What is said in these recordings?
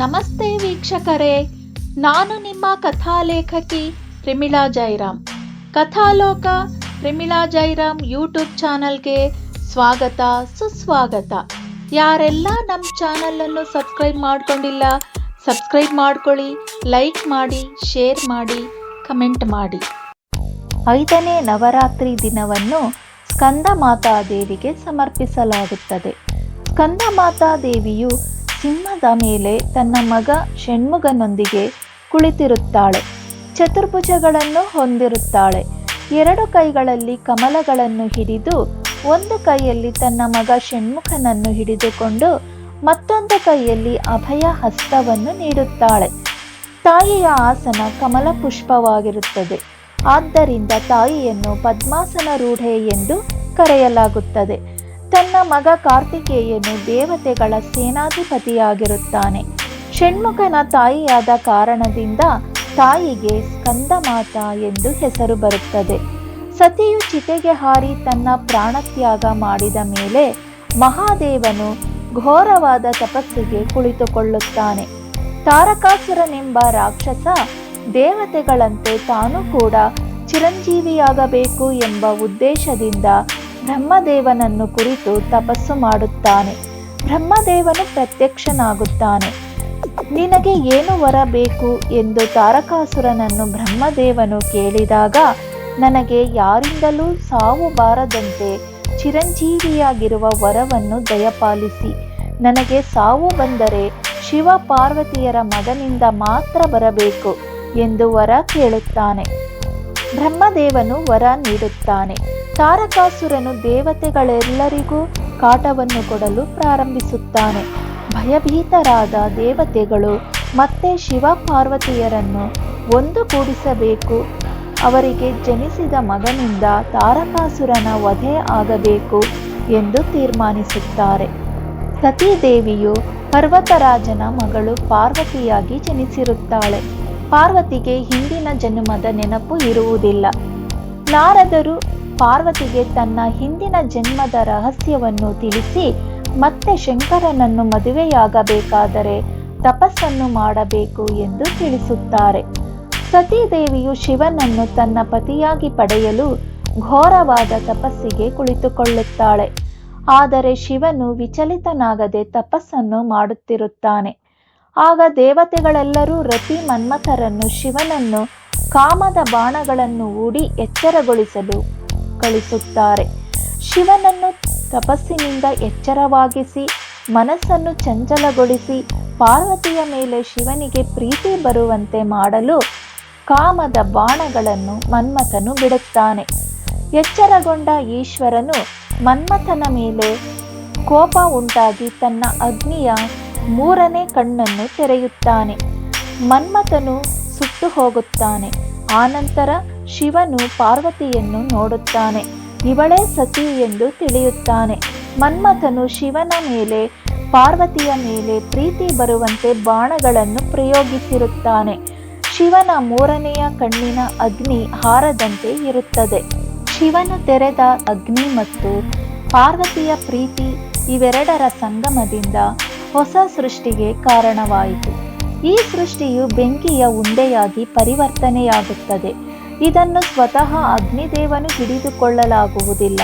ನಮಸ್ತೆ ವೀಕ್ಷಕರೇ. ನಾನು ನಿಮ್ಮ ಕಥಾಲೇಖಕಿ ಪ್ರಿಮಿಳಾ ಜೈರಾಮ್. ಕಥಾಲೋಕ ಪ್ರಿಮಿಳಾ ಜೈರಾಮ್ ಯೂಟ್ಯೂಬ್ ಚಾನಲ್ಗೆ ಸ್ವಾಗತ, ಸುಸ್ವಾಗತ. ಯಾರೆಲ್ಲ ನಮ್ಮ ಚಾನಲನ್ನು ಸಬ್ಸ್ಕ್ರೈಬ್ ಮಾಡ್ಕೊಂಡಿಲ್ಲ, ಸಬ್ಸ್ಕ್ರೈಬ್ ಮಾಡ್ಕೊಳ್ಳಿ, ಲೈಕ್ ಮಾಡಿ, ಶೇರ್ ಮಾಡಿ, ಕಮೆಂಟ್ ಮಾಡಿ. ಐದನೇ ನವರಾತ್ರಿ ದಿನವನ್ನು ಸ್ಕಂದ ಮಾತಾ ದೇವಿಗೆ ಸಮರ್ಪಿಸಲಾಗುತ್ತದೆ. ಸ್ಕಂದ ಮಾತಾ ದೇವಿಯು ಸಿಂಹದ ಮೇಲೆ ತನ್ನ ಮಗ ಷಣ್ಮುಗನೊಂದಿಗೆ ಕುಳಿತಿರುತ್ತಾಳೆ. ಚತುರ್ಭುಜಗಳನ್ನು ಹೊಂದಿರುತ್ತಾಳೆ. ಎರಡು ಕೈಗಳಲ್ಲಿ ಕಮಲಗಳನ್ನು ಹಿಡಿದು ಒಂದು ಕೈಯಲ್ಲಿ ತನ್ನ ಮಗ ಷಣ್ಮುಖನನ್ನು ಹಿಡಿದುಕೊಂಡು ಮತ್ತೊಂದು ಕೈಯಲ್ಲಿ ಅಭಯ ಹಸ್ತವನ್ನು ನೀಡುತ್ತಾಳೆ. ತಾಯಿಯ ಆಸನ ಕಮಲ ಪುಷ್ಪವಾಗಿರುತ್ತದೆ. ಆದ್ದರಿಂದ ತಾಯಿಯನ್ನು ಪದ್ಮಾಸನ ರೂಢೆ ಎಂದು ಕರೆಯಲಾಗುತ್ತದೆ. ತನ್ನ ಮಗ ಕಾರ್ತಿಕೇಯನು ದೇವತೆಗಳ ಸೇನಾಧಿಪತಿಯಾಗಿರುತ್ತಾನೆ. ಷಣ್ಮುಖನ ತಾಯಿಯಾದ ಕಾರಣದಿಂದ ತಾಯಿಗೆ ಸ್ಕಂದಮಾತ ಎಂದು ಹೆಸರು ಬರುತ್ತದೆ. ಸತಿಯು ಚಿತೆಗೆ ಹಾರಿ ತನ್ನ ಪ್ರಾಣತ್ಯಾಗ ಮಾಡಿದ ಮೇಲೆ ಮಹಾದೇವನು ಘೋರವಾದ ತಪಸ್ಸಿಗೆ ಕುಳಿತುಕೊಳ್ಳುತ್ತಾನೆ. ತಾರಕಾಸುರನೆಂಬ ರಾಕ್ಷಸ ದೇವತೆಗಳಂತೆ ತಾನು ಕೂಡ ಚಿರಂಜೀವಿಯಾಗಬೇಕು ಎಂಬ ಉದ್ದೇಶದಿಂದ ಬ್ರಹ್ಮದೇವನನ್ನು ಕುರಿತು ತಪಸ್ಸು ಮಾಡುತ್ತಾನೆ. ಬ್ರಹ್ಮದೇವನು ಪ್ರತ್ಯಕ್ಷನಾಗುತ್ತಾನೆ. ನಿನಗೆ ಏನು ವರ ಬೇಕು ಎಂದು ತಾರಕಾಸುರನನ್ನು ಬ್ರಹ್ಮದೇವನು ಕೇಳಿದಾಗ, ನನಗೆ ಯಾರಿಂದಲೂ ಸಾವು ಬಾರದಂತೆ ಚಿರಂಜೀವಿಯಾಗಿರುವ ವರವನ್ನು ದಯಪಾಲಿಸಿ. ನನಗೆ ಸಾವು ಬಂದರೆ ಶಿವ ಪಾರ್ವತಿಯರ ಮಗನಿಂದ ಮಾತ್ರ ಬರಬೇಕು ಎಂದು ವರ ಕೇಳುತ್ತಾನೆ. ಬ್ರಹ್ಮದೇವನು ವರ ನೀಡುತ್ತಾನೆ. ತಾರಕಾಸುರನು ದೇವತೆಗಳೆಲ್ಲರಿಗೂ ಕಾಟವನ್ನು ಕೊಡಲು ಪ್ರಾರಂಭಿಸುತ್ತಾನೆ. ಭಯಭೀತರಾದ ದೇವತೆಗಳು ಮತ್ತೆ ಶಿವ ಪಾರ್ವತಿಯರನ್ನು ಒಂದುಗೂಡಿಸಬೇಕು ಅವರಿಗೆ ಜನಿಸಿದ ಮಗನಿಂದ ತಾರಕಾಸುರನ ವಧೆ ಆಗಬೇಕು ಎಂದು ತೀರ್ಮಾನಿಸುತ್ತಾರೆ. ಸತೀದೇವಿಯು ಪರ್ವತರಾಜನ ಮಗಳು ಪಾರ್ವತಿಯಾಗಿ ಜನಿಸಿರುತ್ತಾಳೆ. ಪಾರ್ವತಿಗೆ ಹಿಂದಿನ ಜನ್ಮದ ನೆನಪು ಇರುವುದಿಲ್ಲ. ನಾರದರು ಪಾರ್ವತಿಗೆ ತನ್ನ ಹಿಂದಿನ ಜನ್ಮದ ರಹಸ್ಯವನ್ನು ತಿಳಿಸಿ ಮತ್ತೆ ಶಂಕರನನ್ನು ಮದುವೆಯಾಗಬೇಕಾದರೆ ತಪಸ್ಸನ್ನು ಮಾಡಬೇಕು ಎಂದು ತಿಳಿಸುತ್ತಾರೆ. ಸತೀದೇವಿಯು ಶಿವನನ್ನು ತನ್ನ ಪತಿಯಾಗಿ ಪಡೆಯಲು ಘೋರವಾದ ತಪಸ್ಸಿಗೆ ಕುಳಿತುಕೊಳ್ಳುತ್ತಾಳೆ. ಆದರೆ ಶಿವನು ವಿಚಲಿತನಾಗದೆ ತಪಸ್ಸನ್ನು ಮಾಡುತ್ತಿರುತ್ತಾನೆ. ಆಗ ದೇವತೆಗಳೆಲ್ಲರೂ ರತಿ ಮನ್ಮಥರನ್ನು ಶಿವನನ್ನು ಕಾಮದ ಬಾಣಗಳನ್ನು ಹೂಡಿ ಎಚ್ಚರಗೊಳಿಸಲು ಕಳಿಸುತ್ತಾರೆ ಶಿವನನ್ನು ತಪಸ್ಸಿನಿಂದ ಎಚ್ಚರವಾಗಿಸಿ, ಮನಸ್ಸನ್ನು ಚಂಚಲಗೊಳಿಸಿ, ಪಾರ್ವತಿಯ ಮೇಲೆ ಶಿವನಿಗೆ ಪ್ರೀತಿ ಬರುವಂತೆ ಮಾಡಲು ಕಾಮದ ಬಾಣಗಳನ್ನು ಮನ್ಮಥನು ಬಿಡುತ್ತಾನೆ. ಎಚ್ಚರಗೊಂಡ ಈಶ್ವರನು ಮನ್ಮಥನ ಮೇಲೆ ಕೋಪ ಉಂಟಾಗಿ ತನ್ನ ಅಗ್ನಿಯ ಮೂರನೇ ಕಣ್ಣನ್ನು ತೆರೆಯುತ್ತಾನೆ. ಮನ್ಮಥನು ಸುಟ್ಟು ಹೋಗುತ್ತಾನೆ. ಆನಂತರ ಶಿವನು ಪಾರ್ವತಿಯನ್ನು ನೋಡುತ್ತಾನೆ. ಇವಳೇ ಸತಿ ಎಂದು ತಿಳಿಯುತ್ತಾನೆ. ಮನ್ಮಥನು ಶಿವನ ಮೇಲೆ, ಪಾರ್ವತಿಯ ಮೇಲೆ ಪ್ರೀತಿ ಬರುವಂತೆ ಬಾಣಗಳನ್ನು ಪ್ರಯೋಗಿಸಿರುತ್ತಾನೆ. ಶಿವನ ಮೂರನೆಯ ಕಣ್ಣಿನ ಅಗ್ನಿ ಹಾರದಂತೆ ಇರುತ್ತದೆ. ಶಿವನು ತೆರೆದ ಅಗ್ನಿ ಮತ್ತು ಪಾರ್ವತಿಯ ಪ್ರೀತಿ ಇವೆರಡರ ಸಂಗಮದಿಂದ ಹೊಸ ಸೃಷ್ಟಿಗೆ ಕಾರಣವಾಯಿತು. ಈ ಸೃಷ್ಟಿಯು ಬೆಂಕಿಯ ಉಂಡೆಯಾಗಿ ಪರಿವರ್ತನೆಯಾಗುತ್ತದೆ. ಇದನ್ನು ಸ್ವತಃ ಅಗ್ನಿದೇವನು ಹಿಡಿದುಕೊಳ್ಳಲಾಗುವುದಿಲ್ಲ.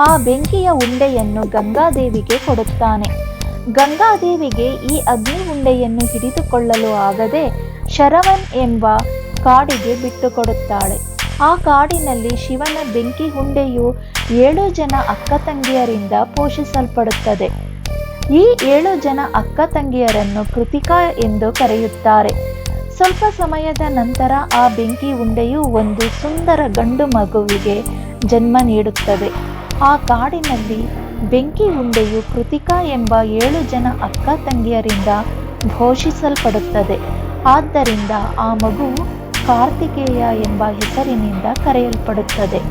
ಆ ಬೆಂಕಿಯ ಉಂಡೆಯನ್ನು ಗಂಗಾದೇವಿಗೆ ಕೊಡುತ್ತಾನೆ. ಗಂಗಾದೇವಿಗೆ ಈ ಅಗ್ನಿ ಉಂಡೆಯನ್ನು ಹಿಡಿದುಕೊಳ್ಳಲು ಆಗದೆ ಶರವನ್ ಎಂಬ ಕಾಡಿಗೆ ಬಿಟ್ಟುಕೊಡುತ್ತಾಳೆ. ಆ ಕಾಡಿನಲ್ಲಿ ಶಿವನ ಬೆಂಕಿ ಹುಂಡೆಯು ಏಳು ಜನ ಅಕ್ಕ ತಂಗಿಯರಿಂದ ಪೋಷಿಸಲ್ಪಡುತ್ತದೆ. ಈ ಏಳು ಜನ ಅಕ್ಕ ತಂಗಿಯರನ್ನು ಕೃತಿಕಾ ಎಂದು ಕರೆಯುತ್ತಾರೆ. ಸ್ವಲ್ಪ ಸಮಯದ ನಂತರ ಆ ಬೆಂಕಿ ಉಂಡೆಯು ಒಂದು ಸುಂದರ ಗಂಡು ಮಗುವಿಗೆ ಜನ್ಮ ನೀಡುತ್ತದೆ. ಆ ಕಾಡಿನಲ್ಲಿ ಬೆಂಕಿ ಉಂಡೆಯು ಕೃತಿಕಾ ಎಂಬ ಏಳು ಜನ ಅಕ್ಕ ತಂಗಿಯರಿಂದ ಘೋಷಿಸಲ್ಪಡುತ್ತದೆ. ಆದ್ದರಿಂದ ಆ ಮಗು ಕಾರ್ತಿಕೇಯ ಎಂಬ ಹೆಸರಿನಿಂದ ಕರೆಯಲ್ಪಡುತ್ತದೆ.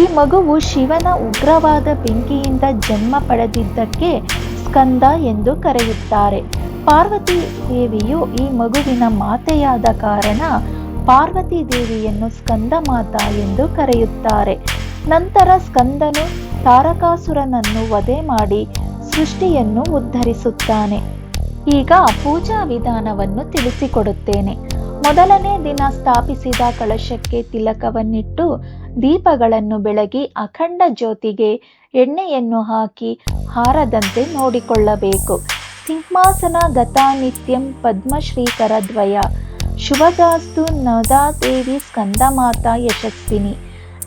ಈ ಮಗುವು ಶಿವನ ಉಗ್ರವಾದ ಬೆಂಕಿಯಿಂದ ಜನ್ಮ ಪಡೆದಿದ್ದಕ್ಕೆ ಸ್ಕಂದ ಎಂದು ಕರೆಯುತ್ತಾರೆ. ಪಾರ್ವತಿ ದೇವಿಯು ಈ ಮಗುವಿನ ಮಾತೆಯಾದ ಕಾರಣ ಪಾರ್ವತಿ ದೇವಿಯನ್ನು ಸ್ಕಂದ ಮಾತಾ ಎಂದು ಕರೆಯುತ್ತಾರೆ. ನಂತರ ಸ್ಕಂದನು ತಾರಕಾಸುರನನ್ನು ವಧೆ ಮಾಡಿ ಸೃಷ್ಟಿಯನ್ನು ಉದ್ಧರಿಸುತ್ತಾನೆ. ಈಗ ಪೂಜಾ ವಿಧಾನವನ್ನು ತಿಳಿಸಿಕೊಡುತ್ತೇನೆ. ಮೊದಲನೇ ದಿನ ಸ್ಥಾಪಿಸಿದ ಕಳಶಕ್ಕೆ ತಿಲಕವನ್ನಿಟ್ಟು ದೀಪಗಳನ್ನು ಬೆಳಗಿ ಅಖಂಡ ಜ್ಯೋತಿಗೆ ಎಣ್ಣೆಯನ್ನು ಹಾಕಿ ಹಾರದಂತೆ ನೋಡಿಕೊಳ್ಳಬೇಕು. ಸಿಂಹಾಸನ ಗತಾ ನಿತ್ಯಂ ಪದ್ಮಶ್ರೀಕರ ದ್ವಯ. ಶುಭಗಾಸ್ತು ನದಾದೇವಿ ಸ್ಕಂದಮಾತ ಯಶಸ್ವಿನಿ.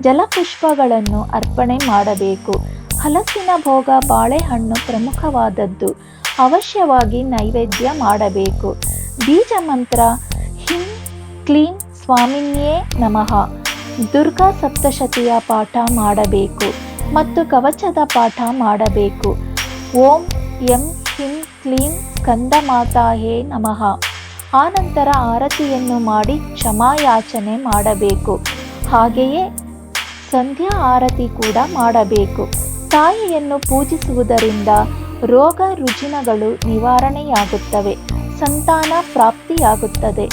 ಜಲಪುಷ್ಪಗಳನ್ನು ಅರ್ಪಣೆ ಮಾಡಬೇಕು. ಹಲಸಿನ ಭೋಗ ಬಾಳೆಹಣ್ಣು ಪ್ರಮುಖವಾದದ್ದು. ಅವಶ್ಯವಾಗಿ ನೈವೇದ್ಯ ಮಾಡಬೇಕು. ಬೀಜ ಮಂತ್ರ ಹಿಂ ಕ್ಲೀಂ ಸ್ವಾಮಿನ್ಯೇ ನಮಃ. ದುರ್ಗಾ ಸಪ್ತಶತಿಯ ಪಾಠ ಮಾಡಬೇಕು. ಮತ್ತು ಕವಚದ ಪಾಠ ಮಾಡಬೇಕು. ಓಂ ಎಂ ಹಿಂ ಕ್ಲೀಂ ಸ್ಕಂದಮಾತಾಯೇ ನಮಃ. ಆನಂತರ ಆರತಿಯನ್ನು ಮಾಡಿ ಕ್ಷಮಾಯಾಚನೆ ಮಾಡಬೇಕು. ಹಾಗೆಯೇ ಸಂಧ್ಯಾ ಆರತಿ ಕೂಡ ಮಾಡಬೇಕು. ತಾಯಿಯನ್ನು ಪೂಜಿಸುವುದರಿಂದ ರೋಗ ರುಜಿನಗಳು ನಿವಾರಣೆಯಾಗುತ್ತವೆ, ಸಂತಾನ ಪ್ರಾಪ್ತಿಯಾಗುತ್ತದೆ,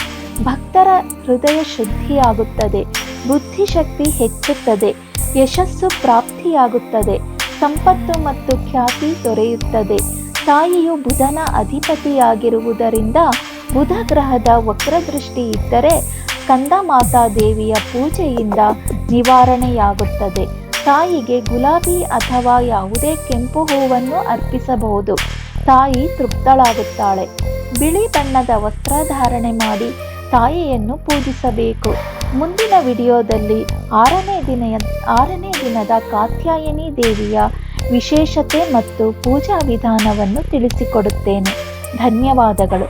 ಭಕ್ತರ ಹೃದಯ ಶುದ್ಧಿಯಾಗುತ್ತದೆ, ಬುದ್ಧಿಶಕ್ತಿ ಹೆಚ್ಚುತ್ತದೆ, ಯಶಸ್ಸು ಪ್ರಾಪ್ತಿಯಾಗುತ್ತದೆ, ಸಂಪತ್ತು ಮತ್ತು ಖ್ಯಾತಿ ದೊರೆಯುತ್ತದೆ. ತಾಯಿಯು ಬುಧನ ಅಧಿಪತಿಯಾಗಿರುವುದರಿಂದ ಬುಧ ಗ್ರಹದ ವಕ್ರದೃಷ್ಟಿ ಇದ್ದರೆ ಕಂದಮಾತಾ ದೇವಿಯ ಪೂಜೆಯಿಂದ ನಿವಾರಣೆಯಾಗುತ್ತದೆ. ತಾಯಿಗೆ ಗುಲಾಬಿ ಅಥವಾ ಯಾವುದೇ ಕೆಂಪು ಹೂವನ್ನು ಅರ್ಪಿಸಬಹುದು. ತಾಯಿ ತೃಪ್ತಳಾಗುತ್ತಾಳೆ. ಬಿಳಿ ಬಣ್ಣದ ವಸ್ತ್ರಧಾರಣೆ ಮಾಡಿ ತಾಯಿಯನ್ನು ಪೂಜಿಸಬೇಕು. ಮುಂದಿನ ವಿಡಿಯೋದಲ್ಲಿ ಆರನೇ ದಿನ ಆರನೇ ದಿನದ ಕಾತ್ಯಾಯನಿ ದೇವಿಯ ವಿಶೇಷತೆ ಮತ್ತು ಪೂಜಾ ವಿಧಾನವನ್ನು ತಿಳಿಸಿಕೊಡುತ್ತೇನೆ. ಧನ್ಯವಾದಗಳು.